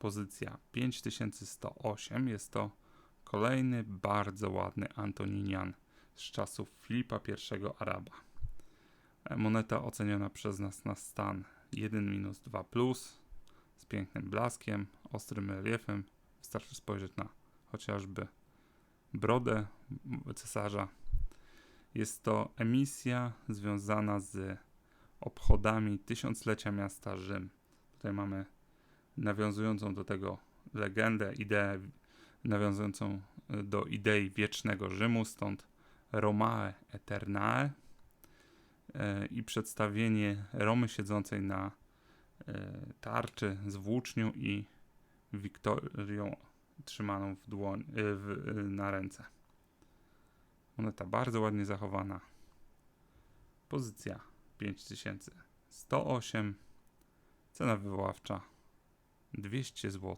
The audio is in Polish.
Pozycja 5108 jest to kolejny bardzo ładny Antoninian z czasów Filipa I Araba. E, Moneta oceniona przez nas na stan 1 minus 2 plus z pięknym blaskiem, ostrym reliefem. Wystarczy spojrzeć na chociażby brodę cesarza. Jest to emisja związana z obchodami tysiąclecia miasta Rzym. Tutaj mamy nawiązującą do tego legendę, ideę nawiązującą do idei wiecznego Rzymu, stąd Romae Eternae e, i przedstawienie Romy siedzącej na e, tarczy z włócznią i Wiktorią trzymaną w dłoń, e, w, na ręce. Moneta bardzo ładnie zachowana. Pozycja 5108. Cena wywoławcza 200 zł.